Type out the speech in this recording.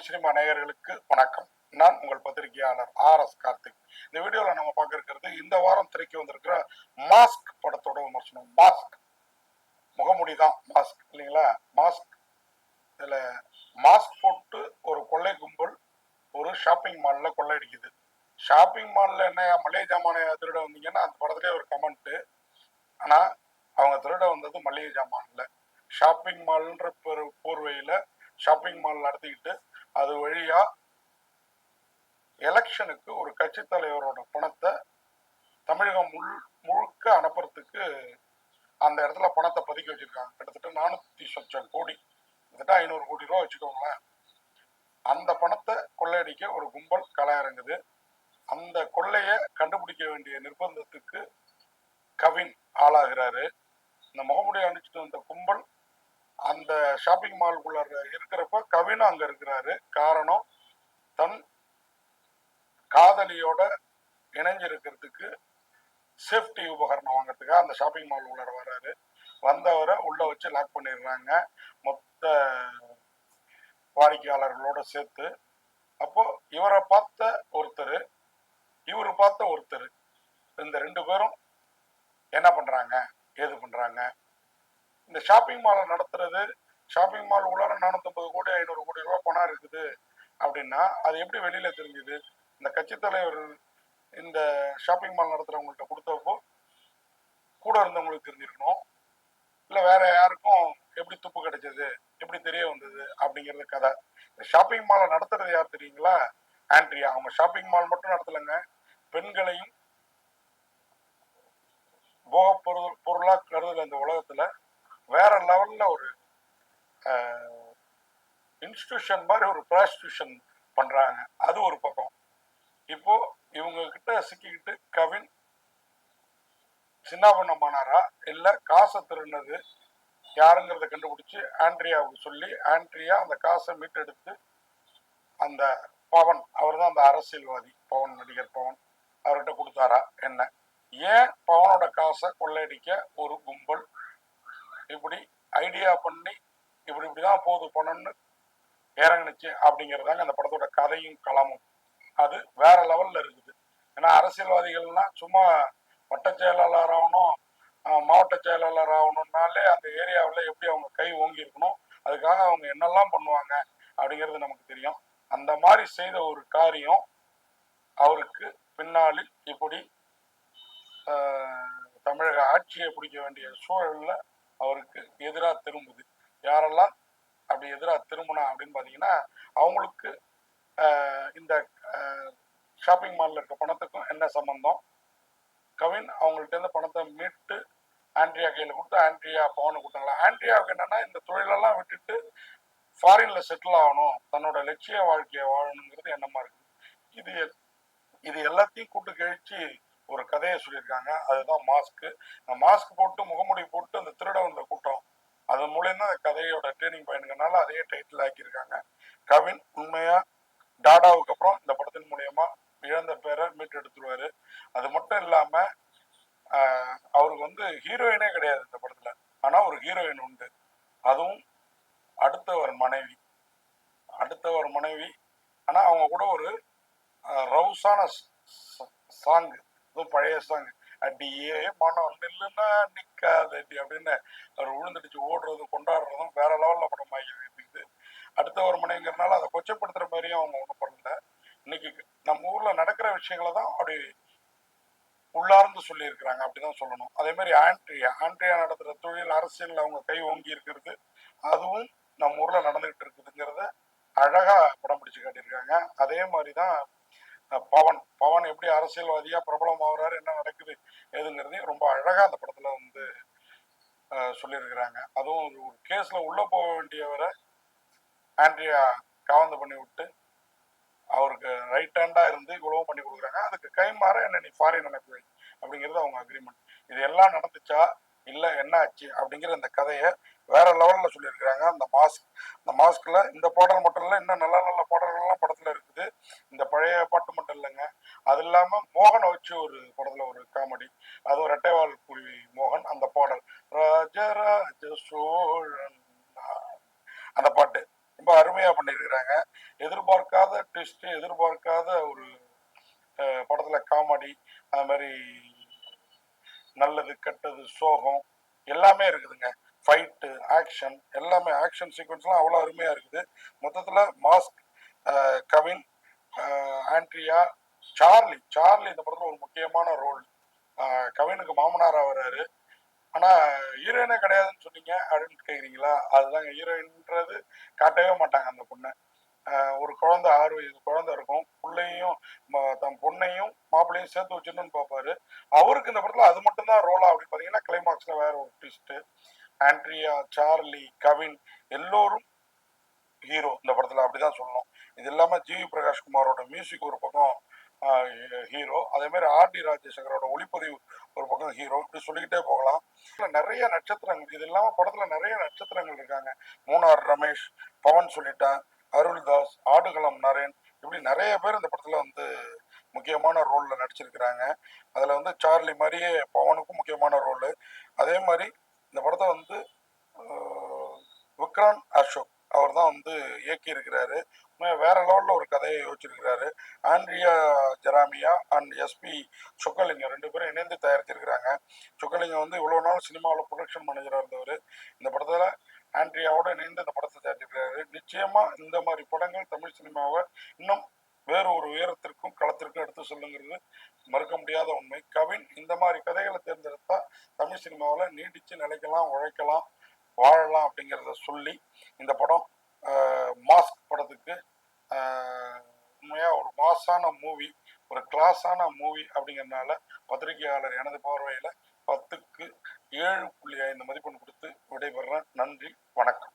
Tamil cinema நேயர்களுக்கு வணக்கம். நான் உங்கள் பத்திரிகையாளர் ஆர் எஸ் கார்த்திக். இந்த வீடியோவில் நம்ம பார்க்க இருக்கிறது இந்த வாரம் திரைக்கு வந்திருக்கிற மாஸ்க் படத்தோட விமர்சனம். மாஸ்க். முகமுடி தான் மாஸ்க். இல்லைங்களா? மாஸ்க். இதில் மாஸ்க் போட்டு ஒரு கொள்ளை கும்பல் ஒரு ஷாப்பிங் மாலில் கொள்ளையடிக்குது ஷாப்பிங் மாலில் என்ன மளிகை ஜாமானை திருட வந்தீங்கன்னா அந்த படத்துலேயே ஒரு கமெண்ட்டு ஆனால் அவங்க திருட வந்தது மளிகை ஜாமான்ல. ஷாப்பிங் மால்ன்ற பெரு போர்வையில் ஷாப்பிங் மால் நடத்திக்கிட்டு அது வழியா எலெக்ஷனுக்கு ஒரு கட்சி தலைவரோட பணத்தை தமிழகம் முழு முழுக்க அனுப்புறதுக்கு அந்த இடத்துல பணத்தை பதுக்கி வச்சிருக்காங்க. கிட்டத்தட்ட நானூத்தி சொச்சம் கோடி கிட்டத்தட்ட ஐநூறு கோடி ரூபா வச்சுக்கோங்களேன். அந்த பணத்தை கொள்ளையடிக்க ஒரு கும்பல் களை இறங்குது அந்த கொள்ளையை கண்டுபிடிக்க வேண்டிய நிர்பந்தத்துக்கு கவின் ஆளாகிறாரு. இந்த முகமுடைய அணிச்சிட்டு வந்த கும்பல் அந்த ஷாப்பிங் மால்குள்ள இருக்கிறப்ப கவினும் அங்க இருக்கிறாரு. காரணம் தன் காதலியோட இணைஞ்சிருக்கிறதுக்கு சேஃப்டி உபகரணம் வாங்குறதுக்காக அந்த ஷாப்பிங் மால் உள்ளார வர்றாரு. வந்தவரை உள்ள வச்சு லாக் பண்ணிடுறாங்க. மொத்த வாடிக்கையாளர்களோட சேர்த்து. அப்போ இவரை பார்த்த ஒருத்தர் இவர் பார்த்த ஒருத்தர். இந்த ரெண்டு பேரும் என்ன பண்றாங்க? ஏது பண்றாங்க? இந்த ஷாப்பிங் மாலை நடத்துறது ஷாப்பிங் மால் உள்ளார நானூத்தம்பது கோடி ஐநூறு கோடி ரூபாய் பணம் இருக்குது அப்படின்னா அது எப்படி வெளியில தெரிஞ்சுது? இந்த கட்சி தலைவர் இந்த ஷாப்பிங் மால் நடத்துறவங்கள்ட்ட கொடுத்தப்போ கூட இருந்தவங்களுக்கு தெரிஞ்சிருக்கணும். இல்லை வேற யாருக்கும் எப்படி துப்பு கிடைச்சது எப்படி தெரிய வந்தது அப்படிங்கிறது கதை. இந்த ஷாப்பிங் மாலை நடத்துறது யார் தெரியுங்களா? ஆண்ட்ரியா. அவங்க ஷாப்பிங் மால் மட்டும் நடத்தலைங்க. பெண்களையும் போக பொருள் பொருளாக கருதல இந்த உலகத்துல. வேற லெவல்ல ஒரு இன்ஸ்டியூஷன் மாதிரி ஒரு ப்ராஸ்டியூஷன் பண்றாங்க. அது ஒரு பக்கம். இப்போ இவங்க கிட்ட சிக்கிக்கிட்டு கவின் சின்னாபண்ணமானாரா? இல்ல காசை திருடினது யாருங்கிறத கண்டுபிடிச்சு ஆண்ட்ரியாவுக்கு சொல்லி ஆண்ட்ரியா அந்த காசை மீட்டெடுத்து அந்த பவன் அவர் தான் அந்த அரசியல்வாதி பவன் நடிகர் பவன் அவர்கிட்ட கொடுத்தாரா? என்ன? ஏன் பவனோட காசை கொள்ளையடிக்க ஒரு கும்பல் இப்படி ஐடியா பண்ணி இப்படி இப்படிதான் போகுது பணம்னு இறங்குனுச்சு அப்படிங்கிறதாங்க அந்த படத்தோட கதையும் களமும். அது வேற லெவல்ல இருக்குது. ஏன்னா அரசியல்வாதிகள்னா சும்மா வட்ட செயலாளர் ஆகணும் மாவட்ட செயலாளர் ஆகணும்னாலே அந்த ஏரியாவில் எப்படி அவங்க கை ஓங்கி இருக்கணும் அதுக்காக அவங்க என்னெல்லாம் பண்ணுவாங்க அப்படிங்கிறது நமக்கு தெரியும். அந்த மாதிரி செய்த ஒரு காரியம் அவருக்கு பின்னாளில் இப்படி தமிழக ஆட்சியை பிடிக்க வேண்டிய சூழலில் அவருக்கு எதிராக திரும்புது. யாரெல்லாம் அப்படி எதிராக திரும்பினா அப்படின்னு பார்த்தீங்கன்னா அவங்களுக்கு இந்த ஷாப்பிங் மாலில் இருக்க பணத்துக்கும் என்ன சம்பந்தம்? கவின் அவங்கள்ட்டேருந்து பணத்தை மீட்டு ஆண்ட்ரியா கையில் கொடுத்து ஆண்ட்ரியா பவனு கொடுத்தாங்களா? ஆண்ட்ரியாவுக்கு என்னன்னா இந்த தொழிலெல்லாம் விட்டுட்டு ஃபாரின்ல செட்டில் ஆகணும். தன்னோட லட்சிய வாழ்க்கையை வாழணுங்கிறது எண்ணமாக இருக்கு. இது இது எல்லாத்தையும் கூட்டு கழிச்சு ஒரு கதையை சொல்லியிருக்காங்க. அதுதான் மாஸ்க் அந்த மாஸ்க் போட்டு முகமுடி போட்டு அந்த திருட வந்த கூட்டம். அது மூலயமா அந்த கதையோட ட்ரைனிங் பயனுங்கனால அதையே டைட்டில் ஆக்கியிருக்காங்க. கவின் உண்மையா? டாடாவுக்கு அப்புறம் இந்த படத்தின் மூலயமா இழந்த பேரை மீட்டெடுத்துருவாரு. அது மட்டும் இல்லாம அவருக்கு வந்து ஹீரோயினே கிடையாது இந்த படத்துல. ஆனா ஒரு ஹீரோயின் உண்டு. அதுவும் அடுத்தவர் மனைவி. அடுத்தவர் மனைவி. ஆனா அவங்க கூட ஒரு ரவுசான சாங்கு சாங் பழைய சாங் அடியே மனம் நில்லுனா நிக்காதடி அப்படின்னு அவர் விழுந்துடுச்சு ஓடுறது கொண்டாடுறதும் வேற லெவல்ல ஆகிடுது அடுத்த ஒரு மனைவிங்கிறனால அதை கொச்சப்படுத்துற மாதிரியும் அவங்க ஒன்றும் பண்ணல. இன்னைக்கு நம்ம ஊர்ல நடக்கிற விஷயங்களை தான் அப்படி உள்ளார்ந்து சொல்லியிருக்கிறாங்க அப்படிதான் சொல்லணும். அதே மாதிரி ஆண்ட்ரியா ஆண்ட்ரியா நடத்துற தொழில் அரசியல் அவங்க கை ஓங்கி இருக்கிறது அதுவும் நம்ம ஊரில் நடந்துகிட்டு இருக்குதுங்கிறத அழகா படம் பிடிச்சு காட்டியிருக்காங்க. அதே மாதிரி தான் பவன். பவன் எப்படி அரசியல்வாதியா பிரபலம் ஆகுறாரு என்ன நடக்குது எதுங்கிறதையும் ரொம்ப அழகா அந்த படத்துல வந்து சொல்லியிருக்கிறாங்க. அதுவும் ஒரு கேஸ்ல உள்ள போக வேண்டியவரை ஆண்ட்ரியா காவந்து பண்ணி விட்டு அவருக்கு ரைட் ஹேண்டா இருந்து இவ்வளவு பண்ணி கொடுக்குறாங்க. அதுக்கு கை மாற என்ன நீ ஃபாரின் அனுப்பி வை அப்படிங்கிறது அவங்க அக்ரிமெண்ட் இது எல்லாம் நடந்துச்சா? இல்ல என்ன ஆச்சு? அப்படிங்கிற இந்த கதையை வேற லெவல்ல சொல்லியிருக்கிறாங்க. அந்த மாஸ்க் அந்த மாஸ்க்ல இந்த பாடல் மட்டும் இல்ல இன்னும் நல்ல நல்ல பாடல்கள்லாம் படத்துல இருக்குது. இந்த பழைய பாட்டு மட்டும் இல்லைங்க. அது இல்லாம மோகனை வச்சு ஒரு படத்துல ஒரு காமெடி அதுவும் ரெட்டைவால் குருவி மோகன் அந்த பாடல். ராஜராஜ சோழன். அந்த பாட்டு. ரொம்ப அருமையா பண்ணியிருக்கிறாங்க. எதிர்பார்க்காத ட்விஸ்ட் எதிர்பார்க்காத ஒரு படத்தில் படத்துல காமெடி அது மாதிரி நல்லது கெட்டது சோகம் எல்லாமே இருக்குதுங்க. ஃபைட்டு ஆக்ஷன் எல்லாமே ஆக்ஷன் சீக்வன்ஸ்லாம் அவ்வளோ அருமையாக இருக்குது. மொத்தத்தில் Mask Kavin Andrea Charlie Charlie இந்த படத்தில் ஒரு முக்கியமான ரோல் கவினுக்கு மாமனாராக வர்றாரு ஆனால் ஹீரோயினே கிடையாதுன்னு சொன்னீங்க அப்படின்னு கேட்குறீங்களா அதுதாங்க ஹீரோயின்ன்றது காட்டவே மாட்டாங்க அந்த பொண்ணை. ஒரு குழந்தை ஆறு வயது குழந்தை இருக்கும். பிள்ளையும் தன் பொண்ணையும் மாப்பிள்ளையும் சேர்த்து வச்சிடணும்னு பார்ப்பாரு. அவருக்கு இந்த படத்தில் அது மட்டும்தான் ரோலா அப்படின்னு பார்த்தீங்கன்னா கிளைமாக்ஸில் வேற ஒரு ட்விஸ்ட்டு ஆண்ட்ரியா சார்லி கவின் எல்லோரும் ஹீரோ இந்த படத்தில் அப்படிதான் சொல்லணும். இது இல்லாமல் ஜிவி பிரகாஷ்குமாரோட மியூசிக் ஒரு பக்கம் ஹீரோ அதே மாதிரி ஆர் டி ராஜசேகரோட ஒளிப்பதிவு ஒரு பக்கம் ஹீரோ இப்படி சொல்லிக்கிட்டே போகலாம். நிறைய நட்சத்திரங்கள் இது இல்லாமல் படத்தில் நிறைய நட்சத்திரங்கள் இருக்காங்க. மூணார் ரமேஷ் பவன் சொல்லிட்டேன் அருள்தாஸ் ஆடுகளம் நரேன் இப்படி நிறைய பேர் இந்த படத்தில் வந்து முக்கியமான ரோலில் நடிச்சிருக்கிறாங்க. அதில் வந்து சார்லி மாதிரியே பவனுக்கும் முக்கியமான ரோலு அதே மாதிரி இந்த படத்தை வந்து விக்ரான் அசோக் அவர் தான் வந்து இயக்கியிருக்கிறாரு. வேற லெவலில் ஒரு கதையை யோசிச்சிருக்கிறாரு. ஆண்ட்ரியா ஜெராமியா அண்ட் எஸ்பி சொக்கலிங்கம் ரெண்டு பேரும் இணைந்து தயாரிச்சிருக்கிறாங்க. சொக்கலிங்கம் வந்து இவ்வளோ நாள் சினிமாவில் ப்ரொடக்ஷன் மேனேஜராக இருந்தவர். இந்த படத்தில் ஆண்ட்ரியாவோட இணைந்து இந்த படத்தை தயாரிச்சிருக்கிறாரு. நிச்சயமாக இந்த மாதிரி படங்கள் தமிழ் சினிமாவை இன்னும் வேறு ஒரு உயரத்திற்கும் களத்திற்கும் எடுத்து சொல்லுங்கிறது மறுக்க முடியாத உண்மை. கவின் இந்த மாதிரி கதைகளை தேர்ந்தெடுத்தா தமிழ் சினிமாவில் நீடிச்சு நிலைக்கலாம் உழைக்கலாம் வாழலாம் அப்படிங்கிறத சொல்லி இந்த படம் மாஸ்க் படத்துக்கு உண்மையாக ஒரு மாசான மூவி ஒரு கிளாஸான மூவி அப்படிங்கறதுனால பத்திரிகையாளர் எனது பார்வையில் பத்துக்கு ஏழு புள்ளி ஐந்து மதிப்பெண் கொடுத்து விடைபெறேன் நன்றி வணக்கம்.